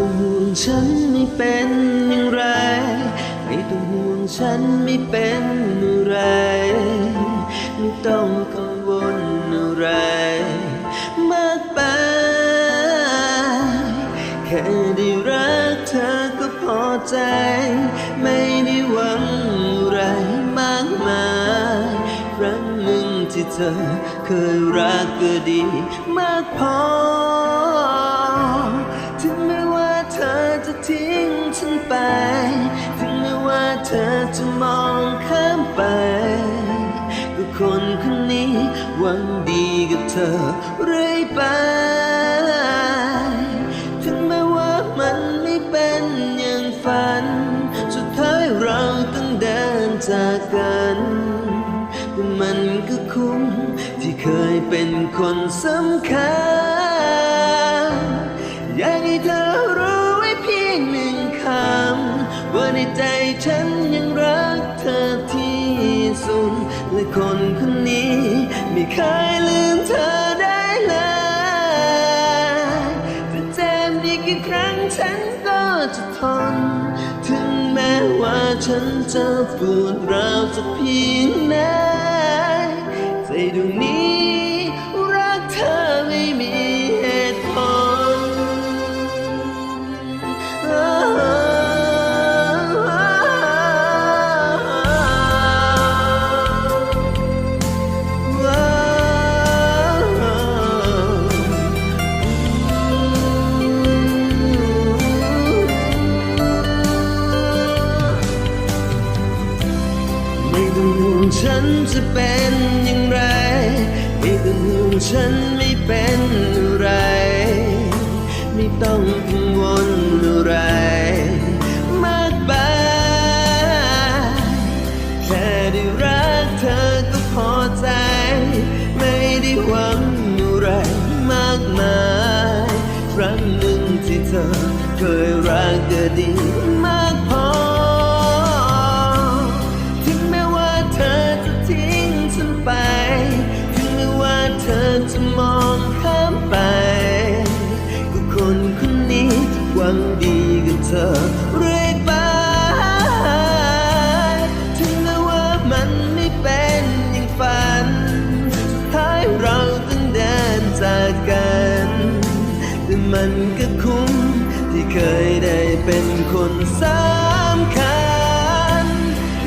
ต้องห่วงฉันไม่เป็นอย่างไร ไม่ต้องห่วงฉันไม่เป็นอะไร ไม่ต้องกังวลอะไรมากไปแค่ได้รักเธอก็พอใจ ไม่ได้หวังอะไรมากมายครั้งหนึ่งที่เธอเคยรักก็ดีมากพอ ทิ้งฉันไป ถึงแม้ว่าเธอจะมองข้ามไป ก็คนคนนี้หวังดีกับเธอเรื่อยไป ถึงแม้ว่ามันไม่เป็นอย่างฝัน สุดท้ายเราต้องเดินจากกันแต่มันก็คุ้มที่เคยเป็นคนสำคัญอยากให้เธอ ใจฉันยังรักเธอที่สุด และคนคนนี้ไม่เคยลืมเธอได้เลยจะเจ็บอีกกี่ครั้งฉันก็จะทน ถึงแม้ว่าฉันจะปวดร้าวสักเพียงไหนใจดวงนี้ จะเป็นอย่างไรไม่ต้องห่วงฉันไม่เป็นอะไร ไม่ต้องกังวลอะไรมากไปแค่ได้รักเธอก็พอใจ ไม่ได้หวังอะไรมากมาย ครั้งหนึ่งที่เธอเคยรักก็ดี ดีกับเธอเรื่อยไป ถึงแม้ว่ามันไม่เป็นอย่างฝัน สุดท้ายเราต้องเดินจากกัน แต่มันก็คุ้มที่เคยได้เป็นคนสำคัญ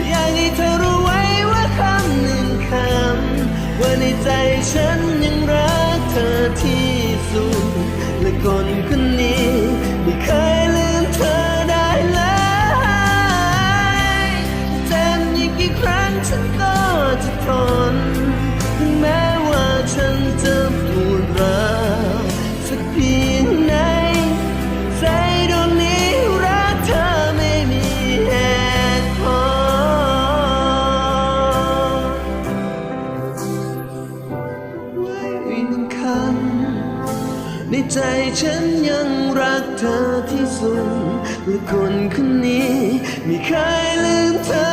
อยากให้เธอรู้ไว้ว่าคำหนึ่งคำว่าในใจฉัน ฉันก็จะทนถึงแม้ว่าฉันจะปวดร้าวสักเพียงไหนใจดวงนี้รักเธอไม่มีเหตุผลไว้หนึ่งคำในใจฉันยังรักเธอที่สุดและคนคนนี้ไม่เคยลืมเธอ